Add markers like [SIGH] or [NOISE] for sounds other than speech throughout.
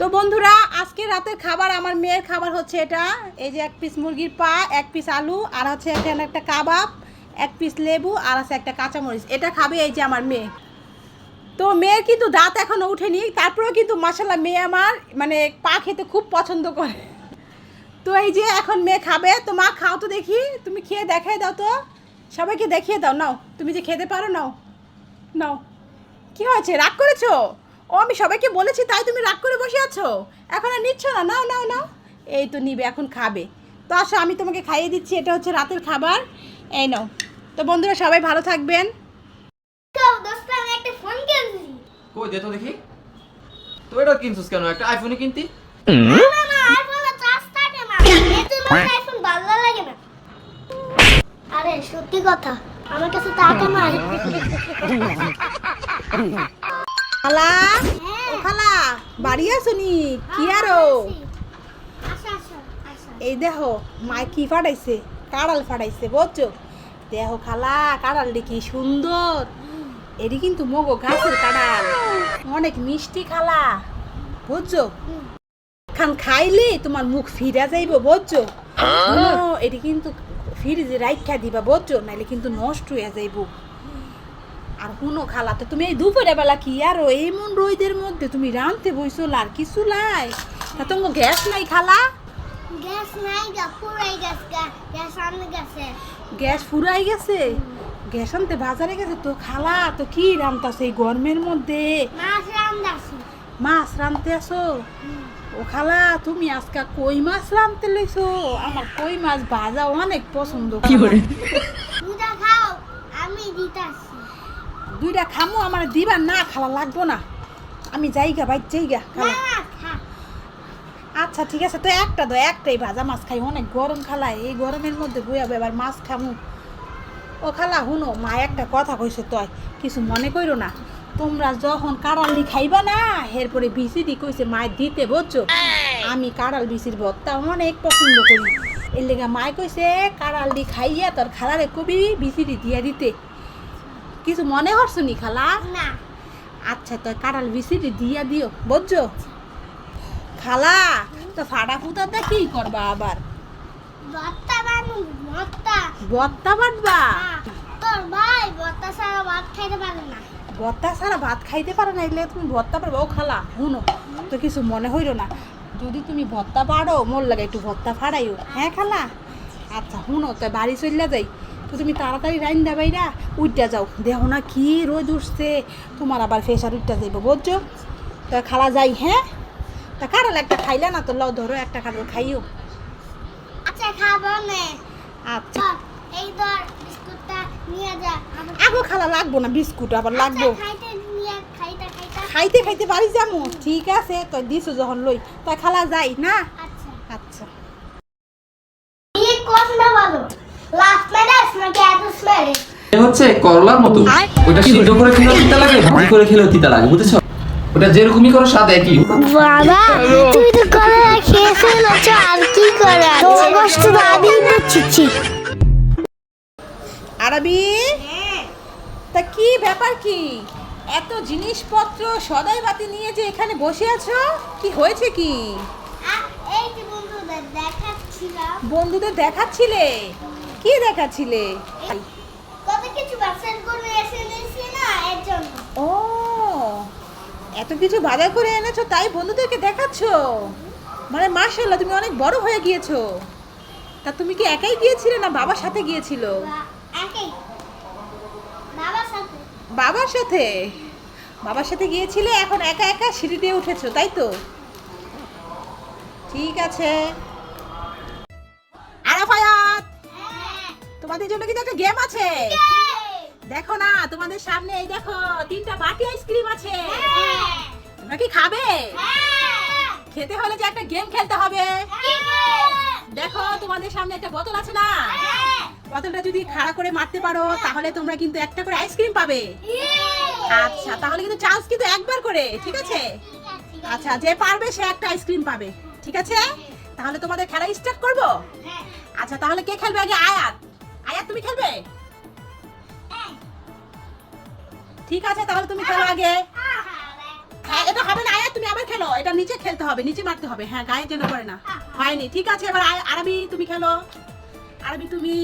তো বন্ধুরা, আজকে রাতের খাবার, আমার মেয়ের খাবার হচ্ছে এটা। এই যে এক পিস মুরগির পা, এক পিস আলু, আর হচ্ছে এখানে একটা কাবাব, এক পিস লেবু, আর আছে একটা কাঁচামরিচ। এটা খাবে এই যে আমার মেয়ে। তো মেয়ের কিন্তু দাঁত এখনও উঠেনি, তারপরেও কিন্তু মাসাল্লাহ মেয়ে আমার মানে পা খেতে খুব পছন্দ করে। তো এই যে এখন মেয়ে খাবে। তো মা, খাও তো দেখি, তুমি খেয়ে দেখাই দাও তো। সবাইকে দেখিয়ে দাও, নাও। তুমি যে খেতে পারো, নাও। নাও। কি হয়েছে? রাগ করেছ? ও আমি সবাইকে বলেছি তাই তুমি রাগ করে বসে আছো? এখন আর নিচ্ছ না নাও নাও নাও। এই তো নিবে এখন খাবে। তো আসো আমি তোমাকে খাইয়ে দিচ্ছি এটা হচ্ছে রাতের খাবার। এই নাও। তো বন্ধুরা সবাই ভালো থাকবেন। কাউ দোস্ত আমি একটা ফোন কিনছি। কই দে তো দেখি। তো এটা কিনছিস কেন? একটা আইফোনই কিনতি? না না না আইফোনে চার্জ থাকে না। এই জন্য আইফোন ভালো লাগে না। আরে সত্যি কথা আমার কাছে টাকা নাই। [LAUGHS] খালা? হ্যাঁ। ও খালা বাড়ি আসুনি কি আরও? আচ্ছা আচ্ছা আচ্ছা এই দেখো মায় কি ফাটাইছে? কাড়াল ফাটাইছে বুঝছ? দেখো খালা কাড়ালটি কি সুন্দর। এটি কিন্তু মগো গাছের কাড়াল। অনেক মিষ্টি খালা বুঝছ? খান খাইলে তোমার মুখ ফিরা যাইব বুঝছ? ও, এটি কিন্তু ফ্রিজে রাইখা দিবা বুঝছ? নাইলে কিন্তু নষ্ট হয়ে যাইব। আর শুনো খালা তো তুমি এই দুপুরে বেলা কি? আর এমন রোদের মধ্যে তুমি রাঁধতে বইছো আর কিছু লাই তা তোমার গ্যাস নাই খালা? গ্যাস নাই গা পুরাই গ্যাস গ্যাস আনতে গেছে। গ্যাস ফুরাই গেছে? গ্যাস আনতে বাজারে গেছে তো খালা তো কি রান্তাছে এই গরমের মধ্যে? মাছ রান্দাছি মাছ রানতে আসো? ও খালা তুমি আজকে কই মাছ রানতে লইছো? আমার কই মাছ ভাজা অনেক পছন্দ কি করে দুটা খাও আমি দিতাছি। দুইটা খামো আমার দিবা না খালা লাগবো না। আমি যাইগা ভাই যাইগা খালা। আচ্ছা ঠিক আছে তো একটা দো একটাই ভাজা মাছ খাই অনেক গরম খালা এই গরমের মধ্যে বইয়া এবার মাছ খামু। ও খালা হুনো মা একটা কথা কইছে তয় কিছু মনে কইরো না তোমরা যখন কাড়ালি খাইবা না এরপরে বিসিডি কইছে মায়ের দিতে বুঝছ আমি কাড়াল বিসির ভর্তা অনেক পছন্দ করি। এর লেগে মায় কইছে কাড়ালডি খাইয়া তোর খালারে কবি বিসিডি দিয়া দিতে। কিছু মনে হরছো নি খালা? না। আচ্ছা তো কাঁঠাল বিসিটি দিয়া দিও বুঝছ? খালা তো ফাটা ফুটাটা কি করবা আবার? ভর্তা ভর্তা বত্তা। বাটবা তোর ভাই ভর্তা ছাড়া ভাত খাইতে পারে না। বত্তা ছাড়া ভাত খাইতে পারো না এগুলো তুমি ভত্তা পারবে। ও খালা শুনো তো কিছু মনে হইল না। যদি তুমি ভত্তা পারো মোর লাগে একটু ভত্তা ফাড়াইও। হ্যাঁ খালা? আচ্ছা শুনো তো বাড়ি চললে যাই। তো তুমি তাড়াতাড়ি রাইন্দা বাইরা উঠটা যাও। দেখো না কি রোদ উঠছে। তোমার আবার ফেসার উঠটা যাইব বুঝছ? তো খালা যাই হ্যাঁ? তা কারাল একটা খাইলে না তো লও ধরো একটা কারাল খাইও। আচ্ছা খাব নে। আচ্ছা। এই ধর বিস্কুটটা নিয়ে যা। আগো খালা লাগবো না বিস্কুট আবার লাগবো। আচ্ছা, খাইতে নিয়ে খাইতে খাইতে। খাইতে খাইতে বাড়ি যাব ঠিক আছে তো দিছো যখন লই। তাই খালা যাই না? আচ্ছা। আচ্ছা। এ হচ্ছে করলার মতো। ওটা সিদ্ধ করে খেলেও তিতা লাগে ভাজি করে খেলেও তিতা লাগে বুঝেছ? ওটা যেরকমই করো স্বাদ একই। বাবা তুই তো করে খেয়েছিল আর কি করে তোর কষ্ট দাবি বুঝছি আরবি? তা কি ব্যাপার কি? এত জিনিসপত্র সদাই বাতি নিয়ে যে এখানে বসে আছো? কি হয়েছে কি? বন্ধুদের দেখাচ্ছিলে? কি দেখাচ্ছিলে কত কিছু করে না এর জন্য। ও এত কিছু বাজার করে এনেছো তাই বন্ধুদেরকে দেখাচ্ছো? মানে মার্শাল্লাহ তুমি অনেক বড় হয়ে গিয়েছো। তা তুমি কি একাই গিয়েছিলে না বাবার সাথে গিয়েছিল? বা- বাবার সাথে। বাবার সাথে? বাবার সাথে গিয়েছিলে এখন একা একা সিঁড়ি দিয়ে উঠেছো তাই তো? ঠিক আছে। তোমাদের জন্য কিন্তু একটা গেম আছে। দেখো না, তোমাদের সামনে এই দেখো, তিনটা বাটি আইসক্রিম আছে। তোমরা কি খাবে। খেতে হলে যে একটা গেম খেলতে হবে। দেখো, তোমাদের সামনে একটা বোতল আছে না? বোতলটা যদি খাড়া করে মারতে পারো, তাহলে তোমরা কিন্তু একটা করে আইসক্রিম পাবে। আচ্ছা তাহলে কিন্তু চান্স কিন্তু একবার করে, ঠিক আছে? আচ্ছা যে পারবে, সে একটা আইসক্রিম পাবে, ঠিক আছে? তাহলে তোমাদের খেলা স্টার্ট করব? আচ্ছা তাহলে কে খেলবে আগে? আয়াত। আয়াত তুমি খেলবে? ঠিক আছে, তাহলে তুমি খেলো আগে। হ্যাঁ এটা হবে না, আয়া, তুমি আবার খেলো। এটা নিচে খেলতে হবে, নিচে মারতে হবে। হ্যাঁ গায়ে যেন করে না। হয়নি, ঠিক আছে, এবার আরবি, তুমি খেলো। আরবি, তুমি।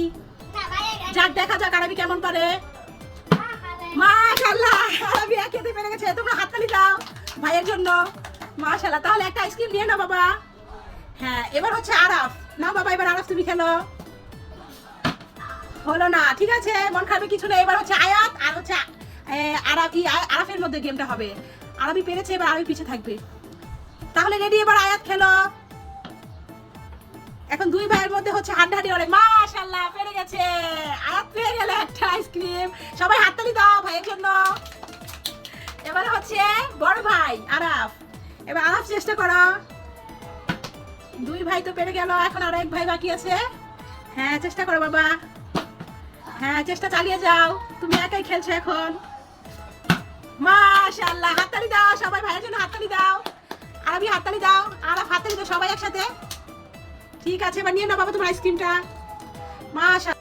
যাক, দেখা যাক আরবি কেমন পারে। মাশাআল্লাহ, আরবি খেতে পেরে গেছে। তোমরা হাততালি দাও, ভাইয়ের জন্য। মাশাআল্লাহ, তাহলে একটা আইসক্রিম নিয়ে নাও, বাবা। হ্যাঁ এবার হচ্ছে আরাফ। না বাবা, এবার আরাফ, তুমি খেলো। হলো না ঠিক আছে? মন খারাপের কিছু নেই। এবার হচ্ছে আয়াত আর হচ্ছে এ, আরাবি আ- আরাফের মধ্যে গেমটা হবে। আরবি পেরেছে এবার আরবি পিছে থাকবে। তাহলে রেডি এবার আয়াত খেলো। এখন দুই ভাইয়ের মধ্যে হচ্ছে হাড্ডাহাড্ডি অনেক। মাশাআল্লাহ পেরে গেছে। আয়াত পেয়ে গেলে একটা আইসক্রিম। সবাই হাততালি দাও ভাইয়ের জন্য। এবারে হচ্ছে বড় ভাই আরাফ। এবার আরাফ চেষ্টা করো। দুই ভাই তো পেরে গেল এখন আর এক ভাই বাকি আছে। হ্যাঁ চেষ্টা করো বাবা। হ্যাঁ চেষ্টা চালিয়ে যাও। তুমি একাই খেলছো এখন। মাশাআল্লাহ, হাততালি দাও, সবাই ভাইয়ের জন্য হাততালি দাও। আরবি হাততালি দাও, আরব হাততালি দাও, সবাই একসাথে। ঠিক আছে, এবার নিয়ে নাও বাবা তোমার আইসক্রিমটা মাশা